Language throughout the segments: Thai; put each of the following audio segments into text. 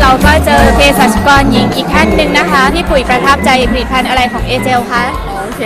เราก็เจอเภสัชกรหญิงอีกท่านหนึ่งนะคะพี่ปุ๋ยประทับใจผลิตภัณฑ์อะไรของเอเจลคะ โอเค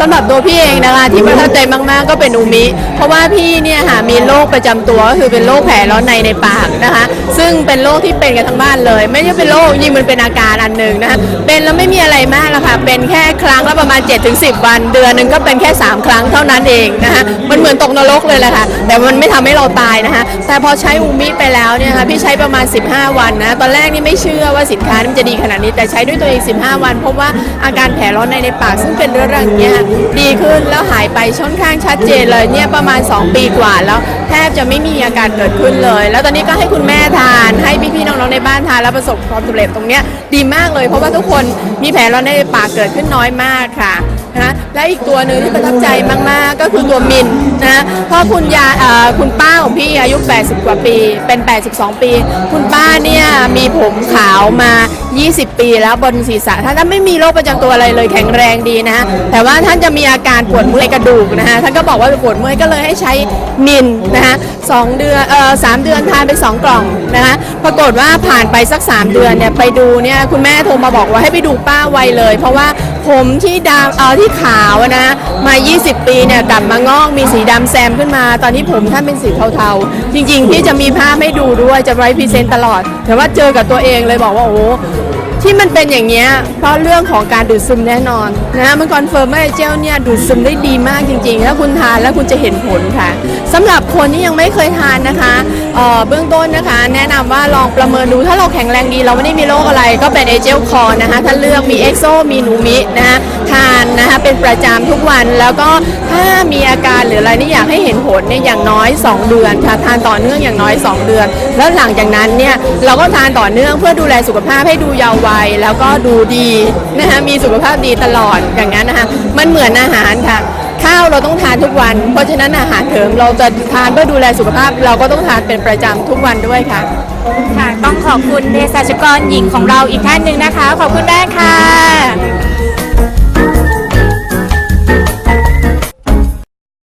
สำหรับตัวพี่เองนะคะที่ประทับใจมาก ๆ ก็เป็นอูมิ เพราะว่าพี่เนี่ยค่ะมีโรคประจำตัวก็คือเป็นโรคแผลร้อนในในปากนะคะ ซึ่งเป็นโรคที่เป็นกันทั้งบ้านเลย ไม่ใช่เป็นโรคยิ่งมันเป็นอาการอันหนึ่งนะคะเป็นแล้วไม่มีอะไรมากอกค่ะเป็นแค่ครั้งละประมาณ 7-10 วัน เดือนหนึ่งก็เป็นแค่ 3 ครั้งเท่านั้นเองนะคะมันเหมือนตกนรกเลยแหละค่ะแต่มันไม่ทำให้เราตายนะคะแต่พอใช้อูมิไปแล้วเนี่ยค่ะพี่ใช้ประมาณ 15 วันนะตอนแรกนี่ไม่เชื่อว่าสินค้ามันจะดีขนาดนี้แต่ใช้ด้วยตัวเอง 15 วันพบว่าอาการแผลร้อนในในปาก ซึ่งเป็นเรื้อรังเนี่ยดีขึ้นแล้วหายไปช่อนข้างชัดเจนเลยเนี่ยประมาณ 2 ปีกว่าแล้วแทบจะไม่มีอาการเกิดขึ้นเลย แล้วตอนนี้ก็ให้คุณแม่ทาน ให้พี่ๆน้องๆในบ้านทานแล้วประสบความสำเร็จตรงเนี้ยดีมากเลยเพราะว่าทุกคนมีแผลร้อนในปากเกิดขึ้นน้อยมากค่ะนะและอีกตัวหนึ่งที่ประทับใจมากๆ ก็คือตัวมินนะเพราะคุณยาคุณป้า พี่อายุ 80 กว่าปี เป็น 82 ปี คุณป้าเนี่ยมีผมขาวมา 20 ปีแล้วบนศีรษะ ท่านท่านไม่มีโรคประจำตัวอะไรเลยแข็งแรงดีนะฮะ แต่ว่าท่านจะมีอาการปวดเมื่อยกระดูกนะฮะ ท่านก็บอกว่าปวดเมื่อยก็เลยให้ใช้มินนะฮะสองเดือน เอ่อสามเดือนทานไปสองกล่องนะคะปรากฏว่าผ่านไปสัก 3 เดือนเนี่ยไปดูเนี่ยคุณแม่โทรมาบอกว่าให้ไปดูป้าไวเลย เพราะว่าผมที่ดำเอ่อที่ขาวนะมา 20 ปีเนี่ยกลับมางอกมีสีดำแซมขึ้นมา ตอนนี้ผมท่านเป็นสีเทาๆจริงๆที่จะมีภาพให้ดูด้วยจะไว้พรีเซนต์ตลอด แต่ว่าเจอกับตัวเองเลยบอกว่าโอ้ ที่มันเป็นอย่างเงี้ยเพราะเรื่องของการดูดซึมแน่นอนนะมันคอนเฟิร์มว่าไอเจลเนี่ยดูดซึมได้ดีมากจริงๆถ้าคุณทานแล้วคุณจะเห็นผลค่ะสำหรับคนที่ยังไม่เคยทานนะคะเอ่อเบื้องต้นนะคะ แนะนำว่าลองประเมินดูถ้าเราแข็งแรงดี เราไม่ได้มีโรคอะไรก็เป็นเอเจลคอนะคะถ้าเลือกมีเอ็กโซมีนูมินะคะทานนะคะเป็นประจำทุกวันแล้วก็ถ้ามีอาการหรืออะไรนี่อยากให้เห็นผลเนี่ยอย่างน้อย 2 เดือนค่ะทานต่อเนื่องอย่างน้อย 2 เดือน แล้วหลังจากนั้นเนี่ยเราก็ทานต่อเนื่องเพื่อดูแลสุขภาพให้ดูยาววัยแล้วก็ดูดีนะคะมีสุขภาพดีตลอดอย่างนั้นนะคะมันเหมือนอาหารค่ะ ข้าวเราต้องทานทุกวัน เพราะฉะนั้นอาหารเถิมเราจะทานเพื่อดูแลสุขภาพ เราก็ต้องทานเป็นประจำทุกวันด้วยค่ะค่ะต้องขอบคุณเภสัชกรหญิงของเราอีกท่านหนึ่งนะคะ ขอบคุณมากค่ะ